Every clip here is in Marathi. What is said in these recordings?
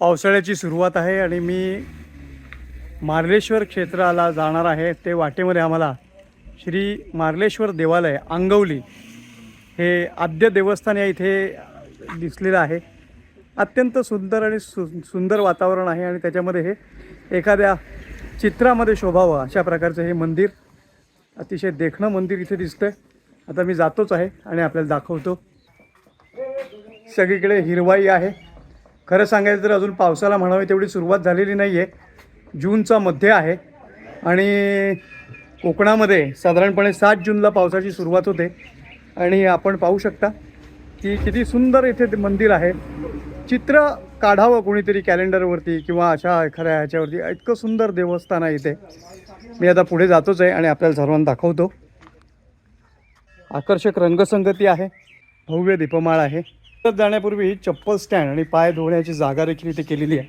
पावसाळ्याची सुरुवात आहे आणि मी मार्लेश्वर क्षेत्राला जाणार आहे. ते वाटेमध्ये आम्हाला श्री मार्लेश्वर देवालय आंगवली हे आद्य देवस्थान या इथे दिसलेलं आहे. अत्यंत सुंदर आणि सु सुंदर वातावरण आहे आणि त्याच्यामध्ये हे एखाद्या चित्रामध्ये शोभावं अशा प्रकारचं हे मंदिर. अतिशय देखणं मंदिर इथे दिसतंय. आता मी जातोच आहे आणि आपल्याला दाखवतो. सगळीकडे हिरवाई आहे. खरं सांगायचं तर अजून पावसाला म्हणावी तेवढी सुरुवात झालेली नाही आहे जूनचा मध्य आहे. आणि कोकणामध्ये साधारणपणे सात जूनला पावसाची सुरुवात होते. आणि आपण पाहू शकता की किती सुंदर इथे मंदिर आहे. चित्र काढावं कोणीतरी कॅलेंडरवरती किंवा अशा एखाद्या ह्याच्यावरती. इतकं सुंदर देवस्थान आहे इथे. मी आता पुढे जातोच आहे आणि आपल्याला सर्वांना दाखवतो. आकर्षक रंगसंगती आहे. भव्य दीपमाळ आहे. परत जाण्यापूर्वी चप्पल स्टँड आणि पाय धुण्याची जागा देखील इथे केलेली आहे.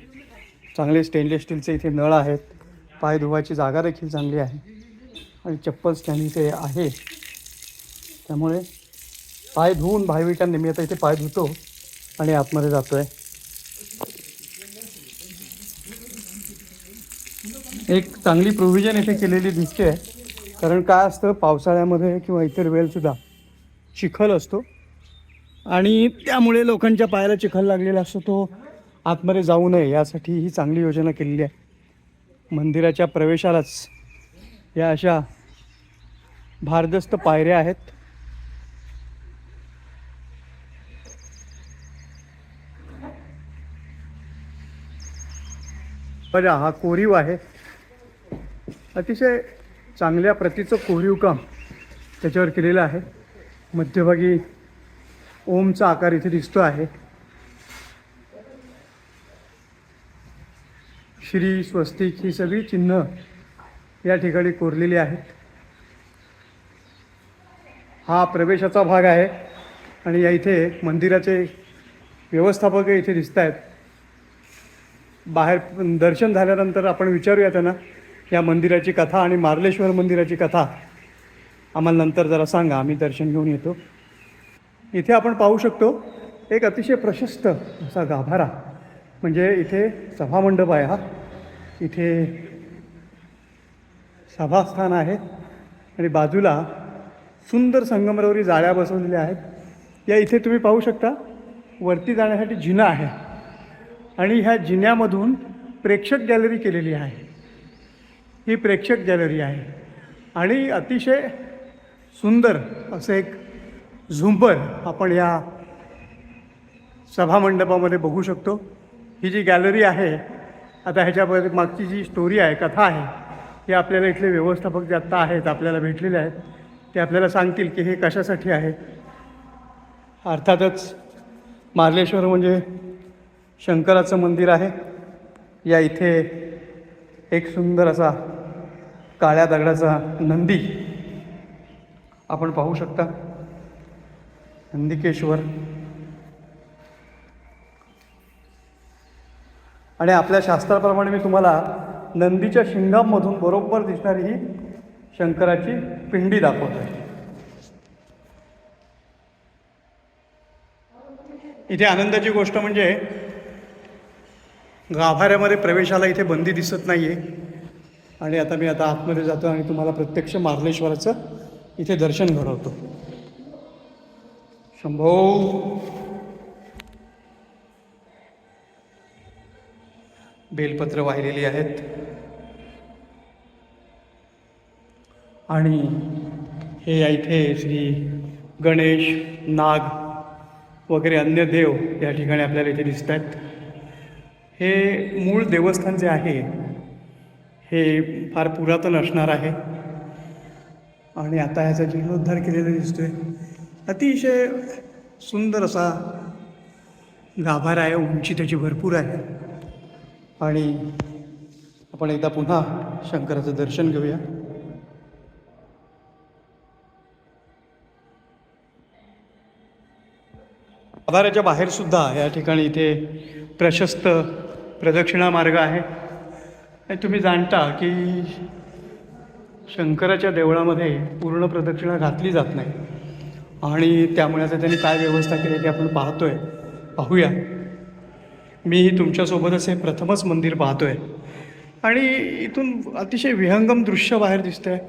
चांगले स्टेनलेस स्टीलचे इथे नळ आहेत. पाय धुवायची जागा देखील चांगली आहे. आणि चप्पल स्टँड इथे आहे. त्यामुळे पाय धुवून भाविकांनी मी आता इथे पाय धुतो. आणि आतमध्ये जातो आहे एक चांगली प्रोव्हिजन इथे केलेली दिसते. कारण काय असतं पावसाळ्यामध्ये किंवा इतर वेळेसुद्धा चिखल असतो. आणि त्यामुळे लोकांच्या पायाला चिखल लागलेला असतो तो आतमध्ये जाऊ नये. यासाठी ही चांगली योजना केलेली आहे. मंदिराच्या प्रवेशालाच या अशा भारदस्त पायऱ्या आहेत. बघा हा कोरीव आहे. अतिशय चांगल्या प्रतीचं कोरीव काम त्याच्यावर केलेलं आहे. मध्यभागी ओमचा आकार इथे दिसतो आहे. श्री स्वस्तिक ही सगळी चिन्ह या ठिकाणी कोरलेली आहेत. हा प्रवेशाचा भाग आहे आणि या इथे मंदिराचे व्यवस्थापक इथे दिसत आहेत बाहेर दर्शन झाल्यानंतर आपण विचारूया त्यांना या मंदिराची कथा आणि मार्लेश्वर मंदिराची कथा आम्हाला नंतर जरा सांगा आम्ही दर्शन घेऊन येतो. इथे आपण पाहू शकतो एक अतिशय प्रशस्त असा गाभारा म्हणजे इथे सभामंडप आहे हा. इथे सभास्थान आहे आणि बाजूला सुंदर संगमरवरी जाळ्या बसवलेल्या आहेत. या इथे तुम्ही पाहू शकता वरती जाण्यासाठी जिना आहे. आणि ह्या जिन्यामधून प्रेक्षक गॅलरी केलेली आहे. ही प्रेक्षक गॅलरी आहे. आणि अतिशय सुंदर असं एक झुंबर आपण या सभामंडपामध्ये बघू शकतो. ही जी गॅलरी आहे आता ह्याच्यामध्ये मागची जी स्टोरी आहे कथा आहे ही आपल्याला इथले व्यवस्थापक जे आत्ता आहेत आपल्याला भेटलेले आहेत ते आपल्याला सांगतील की हे कशासाठी आहे. अर्थातच मार्लेश्वर म्हणजे शंकराचं मंदिर आहे. या इथे एक सुंदर असा काळ्या दगडाचा नंदी आपण पाहू शकता. नंदिकेश्वर. आणि आपल्या शास्त्राप्रमाणे मी तुम्हाला नंदीच्या शिंगामधून बरोबर दिसणारी ही शंकराची पिंडी दाखवत आहे इथे आनंदाची गोष्ट म्हणजे गाभाऱ्यामध्ये प्रवेशाला इथे बंदी दिसत नाही आहे आणि आता मी आता आतमध्ये जातो आणि तुम्हाला प्रत्यक्ष मार्लेश्वराचं इथे दर्शन घडवतो. शंभो. बेलपत्र वाहिलेली आहेत. आणि हे या इथे श्री गणेश नाग वगैरे अन्य देव या ठिकाणी आपल्याला इथे दिसत आहेत हे मूळ देवस्थान जे आहे हे फार पुरातन असणार आहे. आणि आता ह्याचा जीर्णोद्धार केलेला दिसतोय. अतिशय सुंदर असा गाभारा आहे उंची त्याची भरपूर आहे. आणि आपण एकदा पुन्हा शंकराचं दर्शन घेऊया. गाभाऱ्याच्या बाहेरसुद्धा या ठिकाणी इथे प्रशस्त प्रदक्षिणा मार्ग आहे. तुम्ही जाणता की शंकराच्या देवळामध्ये पूर्ण प्रदक्षिणा घातली जात नाही. आणि त्यामुळे आता त्यांनी काय व्यवस्था केली ते आपण पाहतो आहे पाहूया. मीही तुमच्यासोबतच हे प्रथमच मंदिर पाहतो आहे आणि इथून अतिशय विहंगम दृश्य बाहेर दिसतं आहे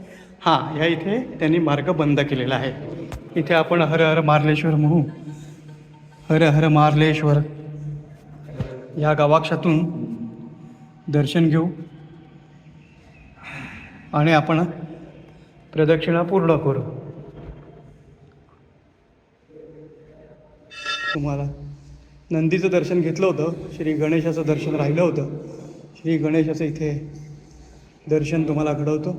हां ह्या इथे त्यांनी मार्ग बंद केलेला आहे. इथे आपण हर हर मार्लेश्वर म्हणू. हर हर मार्लेश्वर. ह्या गावाक्षातून दर्शन घेऊ आणि आपण प्रदक्षिणा पूर्ण करू. तुम्हाला नंदीचं दर्शन घेतलं होतं श्री गणेशाचं दर्शन राहिलं होतं. श्री गणेशाचं इथे दर्शन तुम्हाला घडवतो.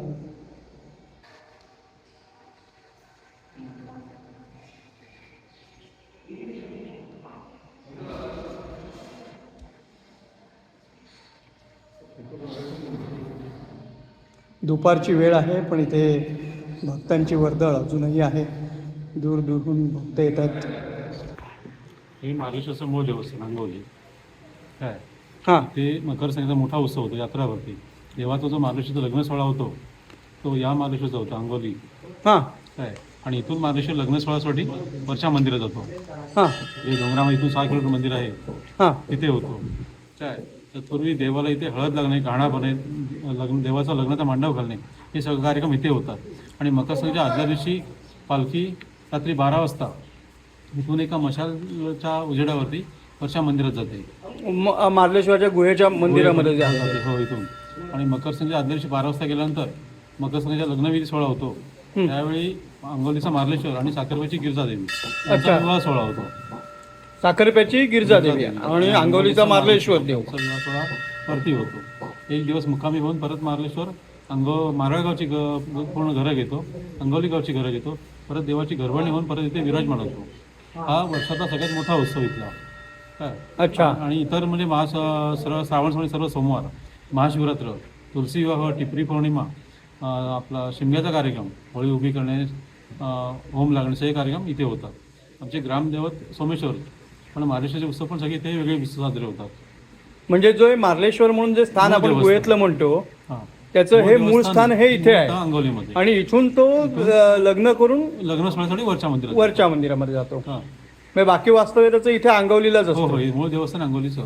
दुपारची वेळ आहे पण इथे भक्तांची वर्दळ अजूनही आहे. दूर दूरहून भक्त येतात. हे महाराष्ट्राचं मूळ देवस्थान अंगोली काय? हां. ते मकर संक्रांतीचा मोठा उत्सव होतो यात्रा भरती देवाचा जो महाराष्ट्राचा लग्न सोहळा होतो तो या महाराष्ट्राचा होता अंगोली हां. काय? आणि इथून महाराष्ट्र लग्न सोहळ्यासाठी वर्षा मंदिरात जातो. हां. हे डोंगरामा इथून सहा किलोमीटर मंदिर आहे. हां. तिथे होतो. काय? तत्पूर्वी देवाला इथे हळद लागणे गाणा बने लग्न देवाचा लग्नाचा मांडव घालणे हे सगळे कार्यक्रम इथे होतात आणि मकर संक्रांतीच्या आदल्या दिवशी पालखी रात्री बारा वाजता इथून एका मशालच्या उजेडावरती वर्षा मंदिरात जाते मार्लेश्वरच्या गुहेच्या मंदिरामध्ये जे आहे. हो इथून आणि मकर संक्रांती आदल्या दिवशी बारा वाजता गेल्यानंतर मकर संक्रांतीचा लग्नविधी सोहळा होतो. त्यावेळी अंगोलीचा मार्लेश्वर आणि साखरबाईची. यांचा विवाह सोहळा होतो साखरप्याची गिरजादेवी आणि अंगोलीचा मार्लेश्वर देव. वरती होतो. एक दिवस मुक्कामी होऊन परत मार्लेश्वर अंगो मारळगावची ग पूर्ण घरं घेतो. अंगोली गावची घरं घेतो. परत देवाची घरभरणी होऊन परत इथे विराज होतो. हा वर्षाचा सगळ्यात मोठा उत्सव इथला. काय अच्छा. आणि इतर म्हणजे महा सर्व श्रावण सोमवारी सर्व सोमवार महाशिवरात्र तुलसी विवाह टिपरी पौर्णिमा आपला शिमग्याचा कार्यक्रम होळी उभी करणे होम लागण्याचे कार्यक्रम इथे होतात. आमचे ग्रामदैवत सोमेश्वर पण महाराष्ट्राचे उत्सव पण सगळे इथे वेगळे साजरे होतात. म्हणजे जो हे मार्लेश्वर म्हणून जे स्थान मूळ आपण देवस्थान. गुहेतलं म्हणतो हां. त्याचं हे मूळ देवस्थान स्थान हे इथे आहे. अंगोलीमध्ये. आणि इथून तो अ, लग्न करून लग्न सोहळ्यासाठी वरच्या मंदिरात. वरच्या मंदिरामध्ये जातो. हां. म्हणजे बाकी वास्तव्य त्याचं इथे अंगवलीलाच हो असतो. हो हे मूळ देवस्थान अंगोलीचं.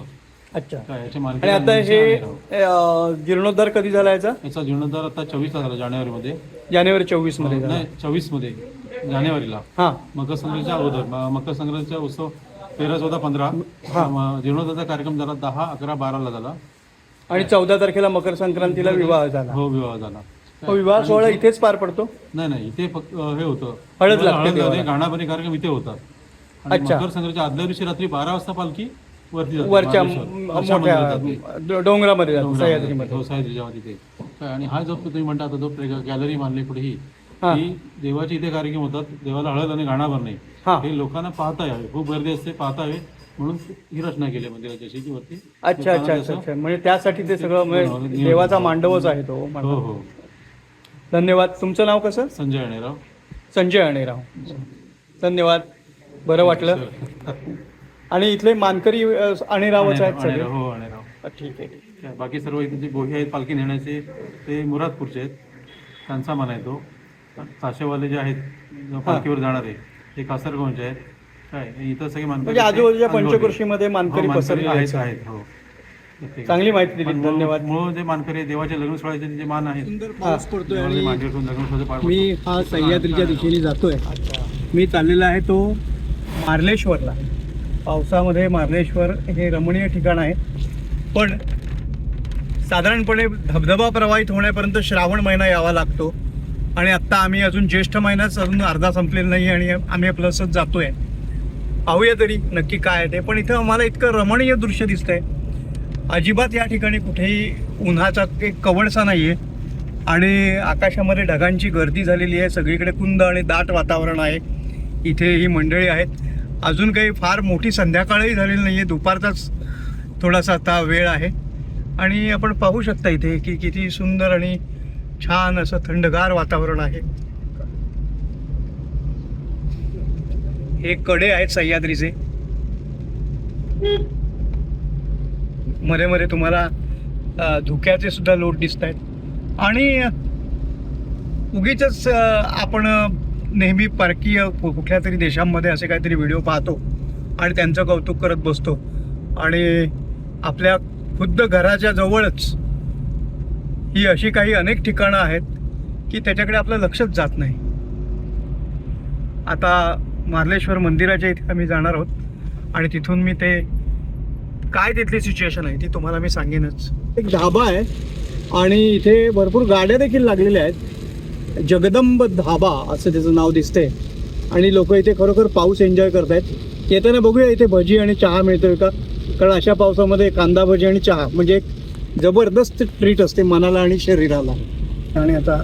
अच्छा. काय आणि आता हे अ, जीर्णोद्धार कधी झाला याचा? याचा जीर्णोद्धार आता चोवीसला झाला जानेवारीमध्ये. जानेवारी चोवीसमध्ये झाला. नाही चोवीसमध्ये जानेवारीला. हा. मकर संक्रांतीच्या अगोदर म- मकर संक्रांतीचा उत्सव तेरा चौदा पंधरा. जीर्णोद्धारचा कार्यक्रम झाला दहा अकरा बाराला झाला. आणि चौदा तारखेला मकर संक्रांतीला विवाह झाला. हो विवाह झाला. तो विवाह सोहळा इथेच पार पडतो? नाही नाही इथे फक्त हे होतं. हळद लागते गाणाबरी कार्यक्रम इथे होतात. अच्छा. मकर संक्रांतीच्या आदल्या दिवशी रात्री बारा वाजता पालखी वरच्या मोठ्या डोंगरामध्ये. सह्याद्रीमध्ये. हो आणि हा जो तुम्ही म्हणता जो गॅलरी मानली पुढे ही. हा. ही देवाचे इथे कार्यक्रम होतात देवाला हळद आणि गाणा भरणे हा. हे लोकांना पाहता यावे खूप गर्दी असते पाहता यावे म्हणून ही रचना केली आहे मंदिराची अशी की वरती अच्छा अच्छा अच्छा अच्छा. म्हणजे त्यासाठी ते सगळं म्हणजे नियोजन देवाचा मांडवच आहे तो हो हो. धन्यवाद. तुमचं नाव कसं? संजय अणेराव. संजय अणेराव. धन्यवाद. बरं वाटलं. आणि इथले मानकरी अणेरावच आहेत हो अणेराव. ठीक आहे बाकी सर्व इथे जे गोहे आहेत पालखी नेण्याचे ते मुरादपूरचे आहेत. त्यांचा मान आहे तो ताशेवाले जे आहेत जो पालखीवर जाणारे ते कासरगावचे आहेत. काय इथं सगळे मानकरी म्हणजे आजूबाजूच्या. पंचकृषीमध्ये हो, मानकरी पसरले आहेत हो. चांगली माहिती दिली धन्यवाद. मूळ जे मानकरी देवाचे लग्न सोहळ्याचे जे मान आहेत पार मी हा सह्याद्रीच्या दिशेने जातोय. मी चाललेला आहे तो मार्लेश्वरला. पावसामध्ये मार्लेश्वर हे रमणीय ठिकाण आहे. पण साधारणपणे धबधबा प्रवाहित होण्यापर्यंत श्रावण महिना यावा लागतो. आणि आत्ता आम्ही अजून ज्येष्ठ महिनाच अजून अर्धा संपलेला नाही आणि आम्ही प्लसच जातोय. पाहूया तरी नक्की काय आहे ते. पण इथं आम्हाला इतकं रमणीय दृश्य दिसतंय. अजिबात या ठिकाणी कुठेही उन्हाचा एक कवडसा नाही आहे आणि आकाशामध्ये ढगांची गर्दी झालेली आहे. सगळीकडे कुंद आणि दाट वातावरण आहे. इथे ही मंडळी आहेत. अजून काही फार मोठी संध्याकाळही झालेली नाही आहे दुपारचाच थोडासा आता वेळ आहे. आणि आपण पाहू शकता इथे की किती सुंदर आणि छान असं थंडगार वातावरण आहे. हे कडे आहेत सह्याद्रीचे. मध्ये मध्ये तुम्हाला धुक्याचे सुद्धा लोट दिसत आहेत आणि उगीच आपण नेहमी परकीय कु- कुठल्या तरी देशांमध्ये असे काहीतरी व्हिडिओ पाहतो आणि त्यांचं कौतुक करत बसतो. आणि आपल्या खुद्द घराच्या जवळच ही अशी काही अनेक ठिकाणं आहेत की त्याच्याकडे आपलं लक्षच जात नाही. आता मार्लेश्वर मंदिराच्या इथे आम्ही जाणार आहोत आणि तिथून मी ते काय तिथली सिच्युएशन आहे ती तुम्हाला मी सांगेनच. एक ढाबा आहे आणि इथे भरपूर गाड्या देखील लागलेल्या आहेत. जगदंब धाबा असं त्याचं नाव दिसते आणि लोक इथे खरोखर पाऊस एन्जॉय करत आहेत येताना बघूया इथे भजी आणि चहा मिळतोय का? कारण अशा पावसामध्ये कांदा भजी आणि चहा म्हणजे एक जबरदस्त ट्रीट असते मनाला आणि शरीराला. आणि आता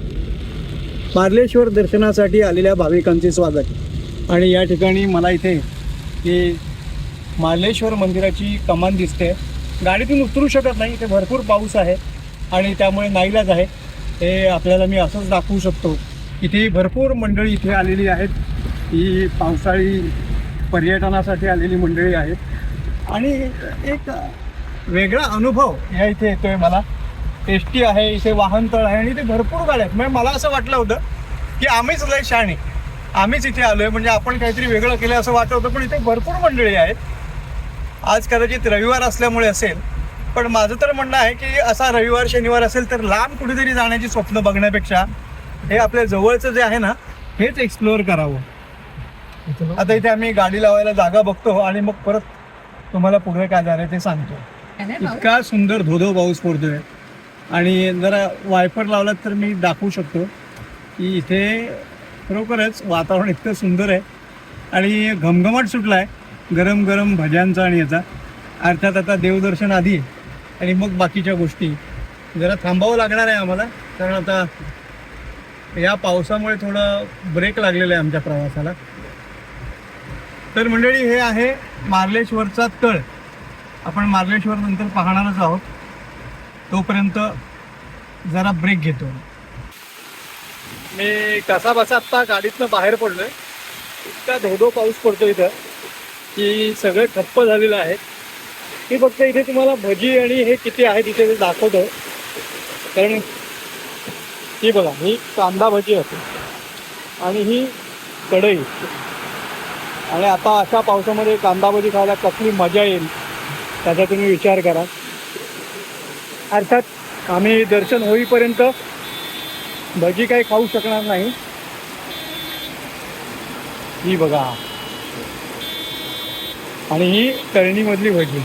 मार्लेश्वर दर्शनासाठी आलेल्या भाविकांचे स्वागत. आणि या ठिकाणी मला इथे की मार्लेश्वर मंदिराची कमान दिसते. गाडीतून उतरू शकत नाही इथे भरपूर पाऊस आहे आणि त्यामुळे नाईलाज आहे. हे आपल्याला मी असंच दाखवू शकतो. इथे भरपूर मंडळी इथे आलेली आहेत. ही पावसाळी पर्यटनासाठी आलेली मंडळी आहेत. आणि एक वेगळा अनुभव या इथे येतोय मला. एस टी आहे इथे वाहनतळ आहे आणि इथे भरपूर गाड्या आहेत. म्हणजे मला असं वाटलं होतं की आम्हीच लय शाणे आम्हीच इथे आलोय म्हणजे आपण काहीतरी वेगळं केलं असं वाटत होतं पण इथे भरपूर मंडळी आहेत. आज कदाचित रविवार असल्यामुळे असेल पण माझं तर म्हणणं आहे की असा रविवार शनिवार असेल तर लांब कुठेतरी जाण्याची स्वप्न बघण्यापेक्षा हे आपल्या जवळचं जे आहे ना हेच एक्सप्लोअर करावं. आता इथे आम्ही गाडी लावायला जागा बघतो आणि मग परत तुम्हाला पुढे काय झालं ते सांगतो. इतका सुंदर धोधो पाऊस पडतोय. आणि जरा वायफर लावलात तर मी दाखवू शकतो की इथे खरोखरच वातावरण इतकं सुंदर आहे. आणि घमघमाट सुटला आहे गरम गरम भज्यांचा आणि याचा. अर्थात आता देवदर्शन आधी आणि मग बाकीच्या गोष्टी. जरा थांबावं लागणार आहे आम्हाला. कारण आता या पावसामुळे थोडं ब्रेक लागलेला आहे आमच्या प्रवासाला. तर मंडळी हे आहे मार्लेश्वरचा तळ. आपण मार्लेश्वर नंतर पाहणारच आहोत. तोपर्यंत जरा ब्रेक घेतो. मी कसा बसा आत्ता गाडीतनं बाहेर पडलोय. इतका धोधो पाऊस पडतो इथं की सगळं ठप्प झालेलं आहे मी फक्त इथे तुम्हाला भजी आणि हे किती आहे तिथे ते दाखवतो. कारण ही बघा ही कांदा भजी असते आणि ही कढई. आणि आता अशा पावसामध्ये कांदा भजी खायला कसली मजा येईल. त्याचा तुम्ही विचार करा. अर्थात आम्ही दर्शन होईपर्यंत भजी काही खाऊ शकणार नाही. ही बघा. आणि ही तळणीमधली भजी.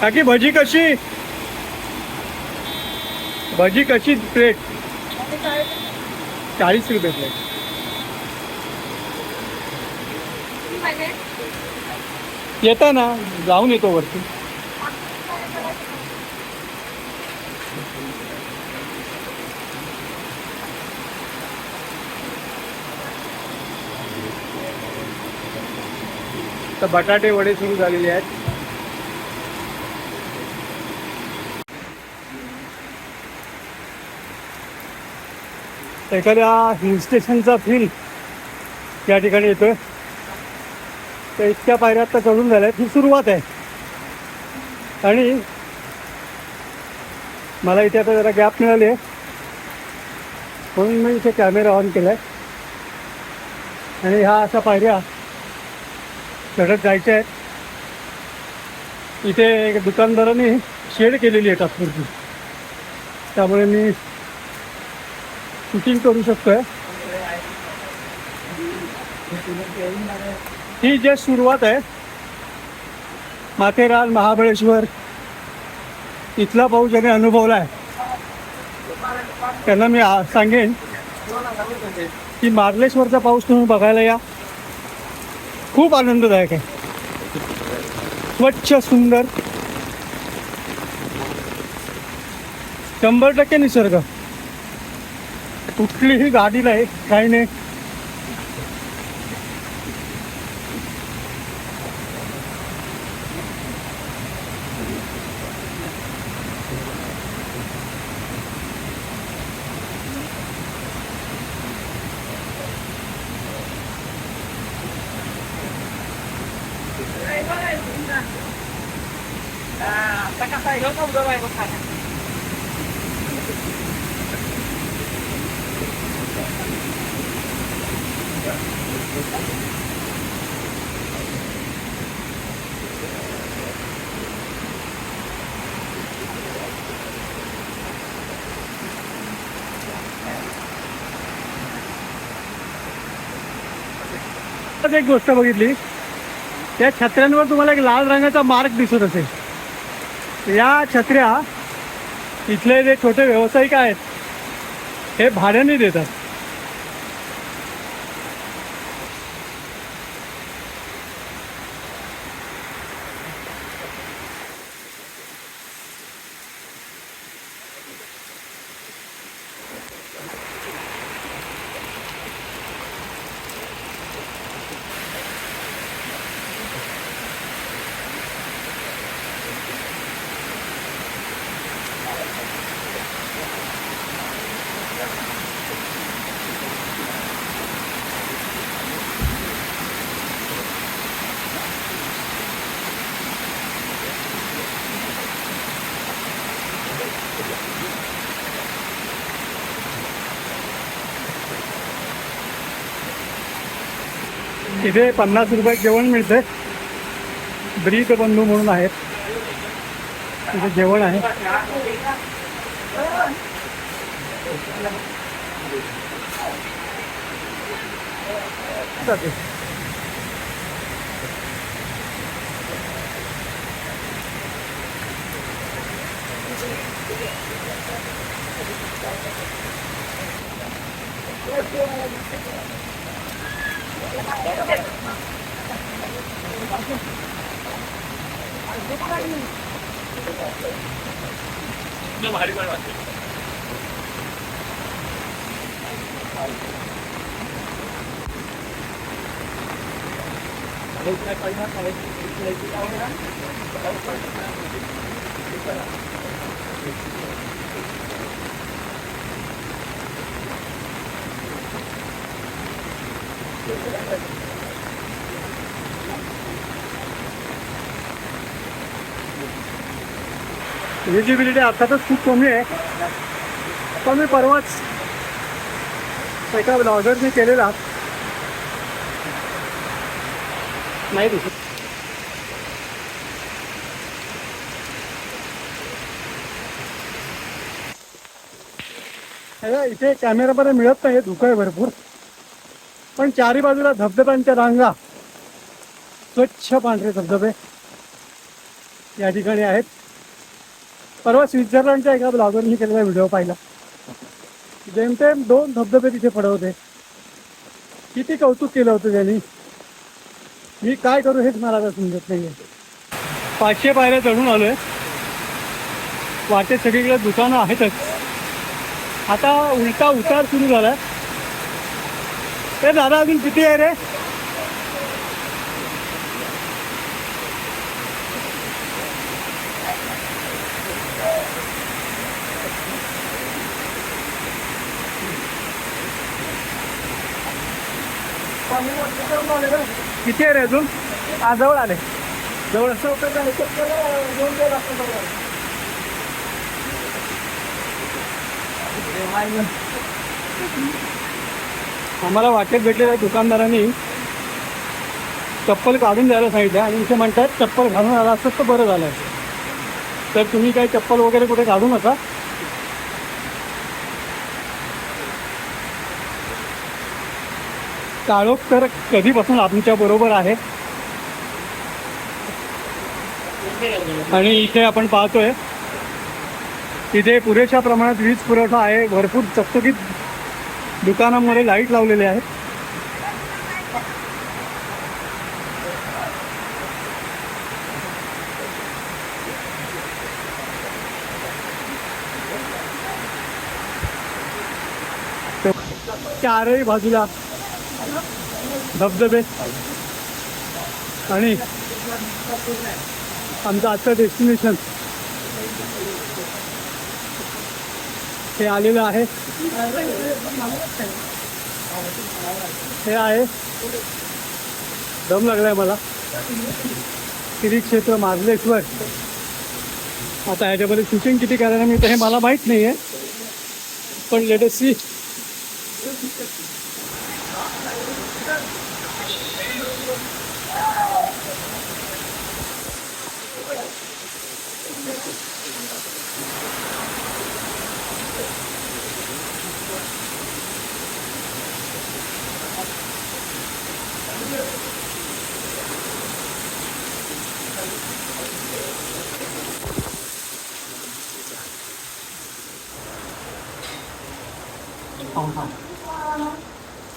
काकी भजी कशी? भजी कशी? प्लेट. चाळीस रुपये प्लेट. येता ना जाऊन येतो वरती. तर बटाटे वडे सुरू झालेले आहेत. एखाद्या हिल स्टेशनचा फील या ठिकाणी येतोय. तर इतक्या पायऱ्या आता चढून झाल्या. ही सुरुवात आहे. आणि मला इथे आता जरा गॅप मिळाली आहे. म्हणून मी इथे कॅमेरा ऑन केला आहे आणि ह्या अशा पायऱ्या चढत जायच्या आहेत. इथे एक दुकानदाराने शेड केलेली आहे तात्पुरती त्यामुळे मी शूटिंग करू शकतो आहे ही जे सुरुवात आहे माथेरान महाबळेश्वर इथला पाऊस ज्याने अनुभवला आहे त्यांना मी सांगेन की मार्लेश्वरचा पाऊस तुम्ही बघायला या. खूप आनंददायक आहे. स्वच्छ सुंदर. शंभर टक्के निसर्ग. कुठलीही गाडी नाही काही नाही. एक गोष्ट बघितली. त्या छत्र्यांवर तुम्हाला एक लाल रंगाचा मार्क दिसत असेल. या छत्र्या इथले जे छोटे व्यावसायिक आहेत हे भाड्याने देतात. इथे पन्नास रुपये जेवण मिळते ब्रीद बंधू म्हणून आहेत. तिथे जेवण आहे. どうも、張り込みます。Thank you. विजिबिलिटी अर्थातच खूप कमी आहे. पण मी परवाच एका ब्लॉगरने केलेला. नाही दिसत. अरे, इथे बरं मिळत नाही धुकं आहे भरपूर. पण चारी बाजूला धबधब्यांच्या रांगा. स्वच्छ पांढरे धबधबे या ठिकाणी आहेत. परवा स्वित्झर्लंडच्या एका ब्लॉगरनी केलेला व्हिडिओ पाहिला. जेमतेम दोन धबधबे तिथे पडवते किती कौतुक केलं होतं त्यांनी. मी काय करू हेच मला आता समजत नाही पाचशे पायऱ्या चढून आलोय. वाटेत सगळीकडे दुकानं आहेतच. आता उलटा उतार सुरू झालाय. ते दादा अजून किती आहे रे? किती आहे रे अजून? हा जवळ आले. जवळ असं होतं का? दोन दिवस लागतात बघा. आम्हाला वाटेत भेटलेल्या दुकानदारांनी चप्पल काढून द्यायला सांगितलं आणि इथे म्हणतात चप्पल घालून आला असतं तर बरं झालं तर तुम्ही काही चप्पल वगैरे कुठे काढू नका. काळोख तर कधीपासून आमच्या बरोबर आहे. आणि इथे आपण पाहतोय इथे पुरेशा प्रमाणात वीज पुरवठा आहे भरपूर चकचकीत दुकानामध्ये लाइट लावलेले आहेत चारही बाजूला धबधबे आणि आमचं आजचं डेस्टिनेशन हे आलेलं आहे. हे आहे. दम लागलाय मला. श्री क्षेत्र मार्लेश्वर. आता ह्याच्यामध्ये शूटिंग किती करायला मिळतं हे मला माहीत नाही आहे पण लेटेस्ट सी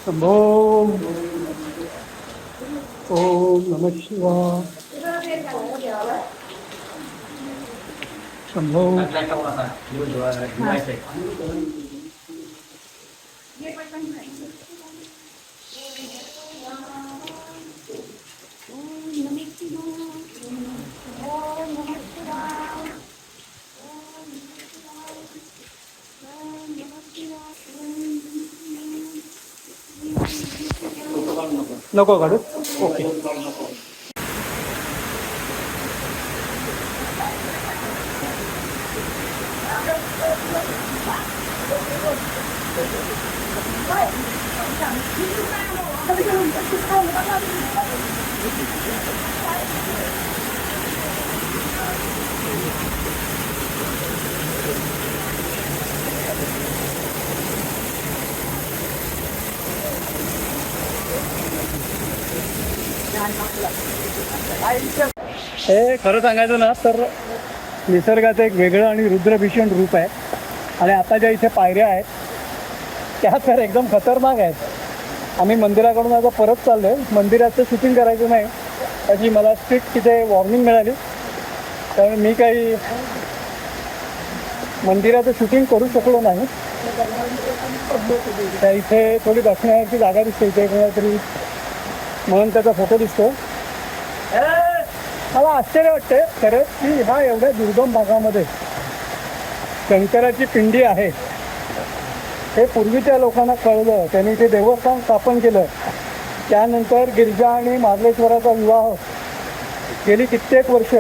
शंभो ओम नम शिवाय शंभो नको काढू ओके हे खरं सांगायचं ना तर निसर्गाचं एक वेगळं आणि रुद्रभीषण रूप आहे. आणि आता ज्या इथे पायऱ्या आहेत त्या तर एकदम खतरनाक आहेत. आम्ही मंदिराकडून आता परत चाललो आहे मंदिराचं शूटिंग करायचं नाही त्याची मला स्ट्रिक्ट तिथे वॉर्निंग मिळाली. कारण मी काही मंदिराचं शूटिंग करू शकलो नाही. त्या इथे थोडी बसण्याची जागा दिसते. इथे कोणातरी म्हणून त्याचा फोटो दिसतो मला आश्चर्य वाटते खरंच की ह्या एवढ्या दुर्गम भागामध्ये शंकराची पिंडी आहे. हे पूर्वीच्या लोकांना कळलं त्यांनी ते देवस्थान स्थापन केलं. त्यानंतर गिरिजा आणि मार्लेश्वराचा विवाह गेली कित्येक वर्ष.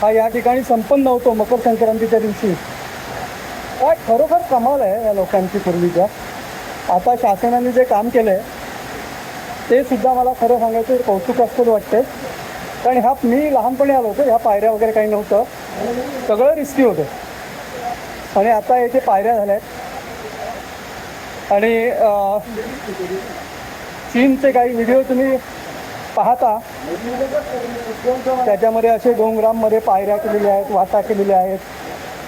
हा या ठिकाणी संपन्न होतो मकर संक्रांतीच्या दिवशी. काय खरोखर कमाल आहे या लोकांची पूर्वीच्या. आता शासनाने जे काम केलं आहे ते सुद्धा मला खरं सांगायचं कौतुकास्पद वाटते कारण ह्या मी लहानपणी आलो होतो ह्या पायऱ्या वगैरे काही नव्हतं. सगळं रिस्की होतं. आणि आता येथे पायऱ्या झाल्या आहेत आणि चीनचे काही व्हिडिओ तुम्ही पाहता त्याच्यामध्ये असे डोंगरांमध्ये पायऱ्या केलेल्या आहेत वाटा केलेल्या आहेत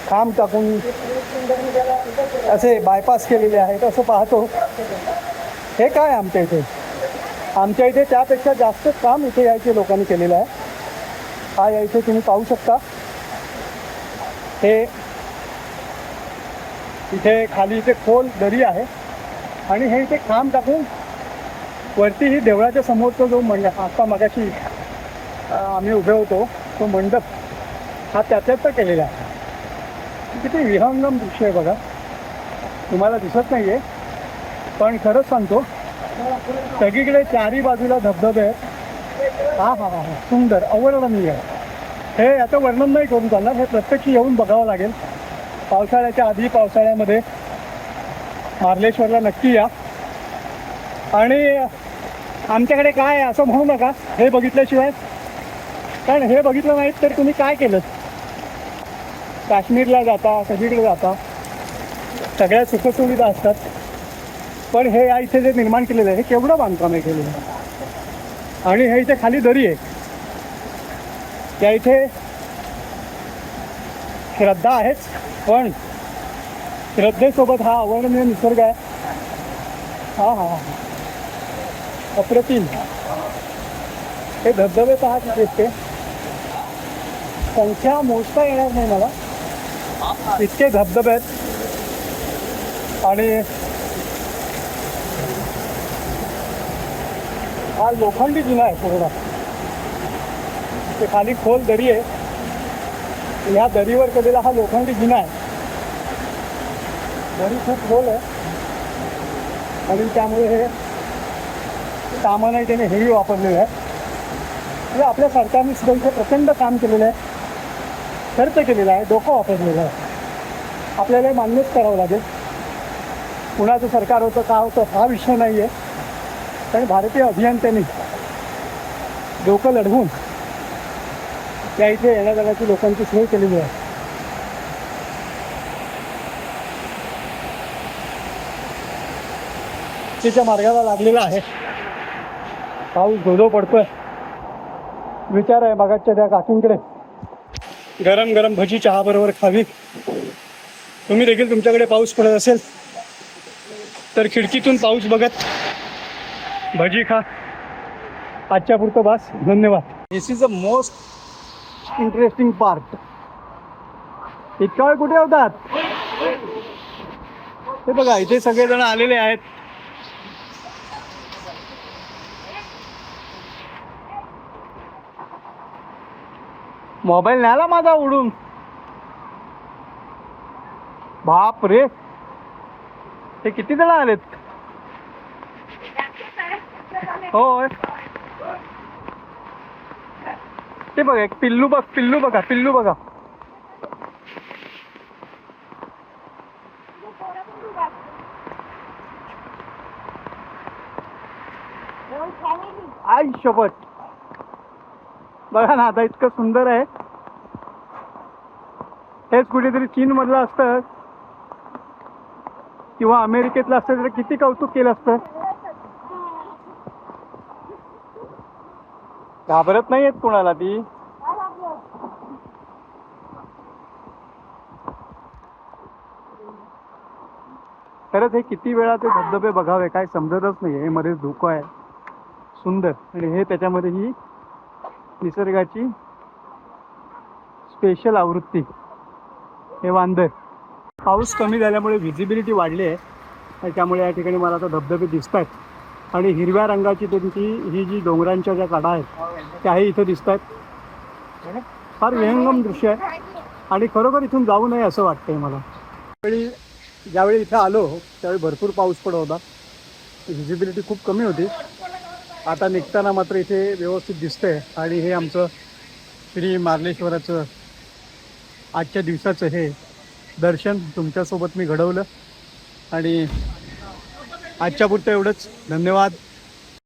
खांब टाकून असे बायपास केलेले आहेत असं पाहतो. हे काय आमच्या इथे? आमच्या इथे त्यापेक्षा जास्त काम इथे यायचे लोकांनी केलेलं आहे. हा यायचे तुम्ही पाहू शकता. हे इथे खाली इथे खोल दरी आहे. आणि हे इथे खांब टाकून वरती ही देवळाच्या समोरचा जो मंडप आत्ता मगाशी आम्ही उभे होतो तो मंडप हा त्याच्यात केलेला आहे. किती विहंगम दृश्य आहे बघा. तुम्हाला दिसत नाही आहे पण खरंच सांगतो सगळीकडे चारी बाजूला धबधबे आहेत. हा हा हा हा. सुंदर अवर्णनीय. हे याचं वर्णन नाही करून चालणार हे प्रत्यक्ष येऊन बघावं लागेल. पावसाळ्याच्या आधी पावसाळ्यामध्ये मार्लेश्वरला नक्की या. आणि आमच्याकडे काय आहे असं म्हणू नका हे बघितल्याशिवाय. कारण हे बघितलं नाहीत तर तुम्ही काय केलं? काश्मीरला जाता सगळीकडे जाता. सगळ्या सुखसुविधा असतात. पण हे या इथे जे निर्माण केलेलं आहे हे केवढं बांधकाम आहे केलेलं आहे आणि हे इथे खाली दरी आहे. त्या इथे श्रद्धा आहेच पण श्रद्धेसोबत हा अवर्णनीय निसर्ग आहे. हा हा हा. अप्रतिम. हे धबधबे पहा किती आहेत संख्या मोजता येणार नाही मला. इतके धबधबे आहेत. आणि हा लोखंडी जुना आहे पूर्ण. ते खाली खोल दरी आहे. ह्या दरीवर केलेला हा लोखंडी जुना आहे. दरी खूप खोल आहे. आणि त्यामुळे हे सामानही त्याने हेवी वापरलेलं आहे. म्हणजे आपल्या सरकारने सुद्धा इथे प्रचंड काम केलेलं आहे. खर्च केलेला आहे. डोकं वापरलेलं आहे. आपल्याला मान्यच करावं लागेल. कुणाचं सरकार होतं का होतं हा विषय नाही आहे कारण भारतीय अभियंत्यांनी डोकं लढवून त्या इथे येण्या जाण्याची लोकांची सोय केलेली आहे. तिच्या मार्गाला लागलेला आहे. पाऊस धोधो पडतोय. विचार आहे मागाच्या त्या काकींकडे. गरम गरम भजी चहा बरोबर खावी. तुम्ही देखील तुमच्याकडे पाऊस पडत असेल तर खिडकीतून पाऊस बघत भजी खा. आजच्या पुरतं बास. धन्यवाद. This is a most interesting part इतका वेळ कुठे होतात? हे बघा इथे सगळेजण आलेले आहेत. मोबाईल न्याला माझा उडून. बाप रे. हे किती जण आलेत? होय ते बघा एक पिल्लू बघ पिल्लू बघा पिल्लू बघा. आई शपथ बघा ना आता इतकं सुंदर आहे. हेच कुठेतरी चीन मधलं असतं. किंवा अमेरिकेतलं असतं तर किती कौतुक केलं असतं. घाबरत नाही येत कुणाला ती? खरंच हे किती वेळा ते धबधबे बघावे काय समजतच नाही हे मध्ये धोका आहे. सुंदर. आणि हे त्याच्यामध्ये ही निसर्गाची स्पेशल आवृत्ती. हे वांदर पाऊस कमी झाल्यामुळे व्हिजिबिलिटी वाढली आहे. त्यामुळे या ठिकाणी मला आता धबधबे दिसत आहेत आणि हिरव्या रंगाची त्यांची ही जी डोंगरांच्या ज्या कडा आहेत त्याही इथं दिसत आहेत फार विहंगम दृश्य आहे. आणि खरोखर इथून जाऊ नये असं वाटतंय मला. त्यावेळी ज्यावेळी इथं आलो त्यावेळी भरपूर पाऊस पडत होता. व्हिजिबिलिटी खूप कमी होती. आता निघताना मात्र इथे व्यवस्थित दिसतंय. आणि हे आमचं श्री मार्लेश्वराचं आजच्या दिवसाचं हे दर्शन तुमच्यासोबत मी घडवलं. आणि आजच्या पुरतं एवढंच. धन्यवाद.